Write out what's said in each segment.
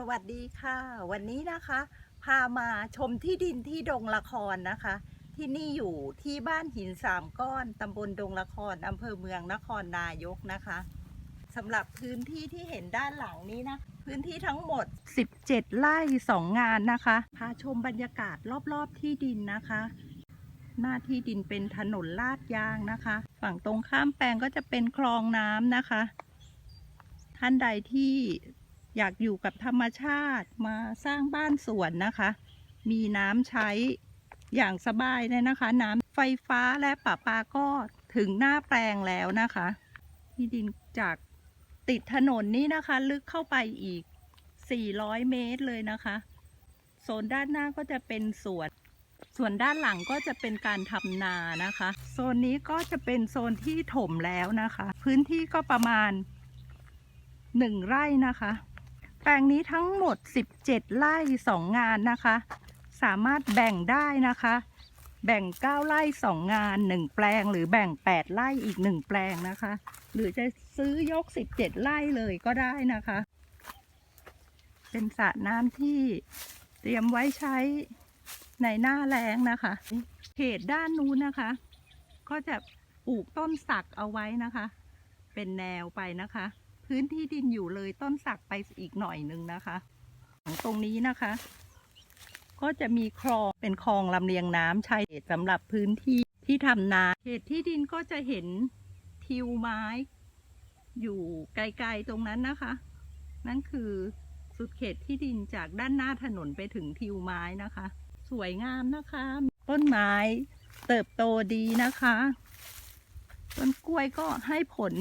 สวัสดีค่ะ วันนี้นะคะ พามาชมที่ดินที่ดงละครนะคะ ที่นี่อยู่ที่บ้านหินสามก้อนตำบลดงละครอำเภอเมืองนครนายกนะคะสำหรับพื้นที่ที่เห็นด้านหลังนี้นะพื้นที่ทั้งหมด 17 ไร่ 2 งานนะคะ พาชมบรรยากาศรอบๆที่ดินนะคะ หน้าที่ดินเป็นถนนลาดยางนะคะ ฝั่งตรงข้ามแปลงก็จะเป็นคลองน้ำนะคะ ท่านใดที่ อยากอยู่กับธรรมชาติมาสร้างบ้านสวนนะคะ มีน้ำใช้อย่างสบายเลยนะคะ น้ำไฟฟ้าและประปาก็ถึงหน้าแปลงแล้วนะคะ ที่ดินจากติดถนนนี้นะคะ ลึกเข้าไปอีก 400 เมตรเลยนะคะโซนด้านหน้าก็จะเป็นสวน ส่วนด้านหลังก็จะเป็นการทำนานะคะ โซนนี้ก็จะเป็นโซนที่ถมแล้วนะคะ พื้นที่ก็ประมาณ 1 ไร่นะคะ แปลงนี้ทั้งหมด 17 ไร่ 2 งานนะคะ สามารถแบ่งได้นะคะ แบ่ง 9 ไร่ 2 งาน 1 แปลง หรือแบ่ง 8 ไร่อีก 1 แปลงนะคะ หรือจะซื้อยก 17 ไร่เลยก็ได้นะคะ เป็นสระน้ำที่เตรียมไว้ใช้ในหน้าแล้งนะคะ เขตด้านนู้นนะคะ ก็จะปลูกต้นสักเอาไว้นะคะ เป็นแนวไปนะคะ พื้นที่ดินอยู่เลยต้นสักไปอีกหน่อยนึงนะคะตรงนี้นะคะ ก็จะมีคลองเป็นคลองลำเลียงน้ำใช้สำหรับพื้นที่ที่ทำนาเขตที่ดินก็จะเห็นทิวไม้ อยู่ไกลๆตรงนั้นนะคะ นั่นคือสุดเขตที่ดินจากด้านหน้าถนนไปถึงทิวไม้นะคะ สวยงามนะคะ ต้นไม้เติบโตดีนะคะ ต้นกล้วยก็ให้ผล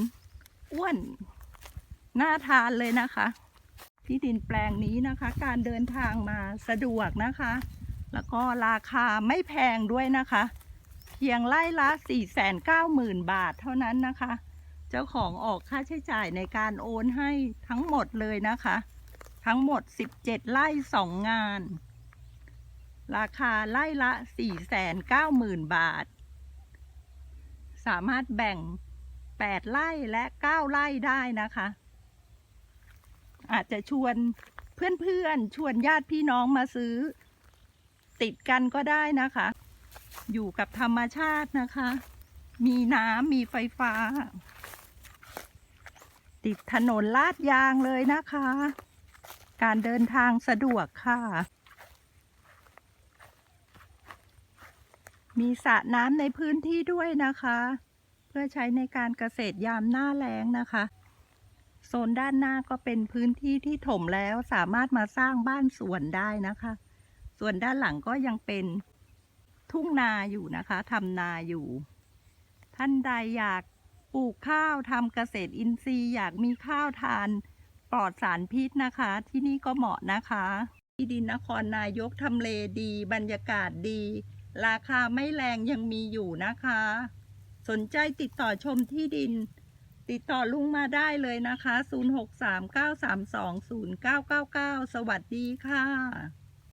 อ้วน น่าทานเลยนะคะ ที่ดินแปลงนี้นะคะ การเดินทางมาสะดวกนะคะ แล้วก็ราคาไม่แพงด้วยนะคะ เพียงไร่ละ490,000 บาทเท่านั้นนะคะ เจ้าของออกค่าใช้จ่ายในการโอนให้ทั้งหมดเลยนะคะ ทั้งหมด 17 ไร่ 2 งาน ราคาไร่ละ 490,000 บาท สามารถแบ่ง 8 ไร่และ 9 ไร่ได้นะคะ อาจจะชวนเพื่อนๆ ชวนญาติพี่น้องมาซื้อ ติดกันก็ได้นะคะ อยู่กับธรรมชาตินะคะ มีน้ำมีไฟฟ้า ติดถนนลาดยางเลยนะคะ การเดินทางสะดวกค่ะ มีสระน้ำในพื้นที่ด้วยนะคะ เพื่อใช้ในการเกษตรยามหน้าแล้งนะคะ โซนด้านหน้าก็เป็นพื้นที่ที่ถมแล้วสามารถมาสร้างบ้านสวนได้นะคะ ส่วนด้านหลังก็ยังเป็นทุ่งนาอยู่นะคะทำนาอยู่ ท่านใดอยากปลูกข้าวทำเกษตรอินทรีย์อยากมีข้าวทานปลอดสารพิษนะคะ ที่นี่ก็เหมาะนะคะ ที่ดินนครนายกทำเลดี บรรยากาศดี ราคาไม่แรงยังมีอยู่นะคะ สนใจติดต่อชมที่ดิน ติดต่อลุงมาได้เลยนะคะ 0639320999 สวัสดีค่ะ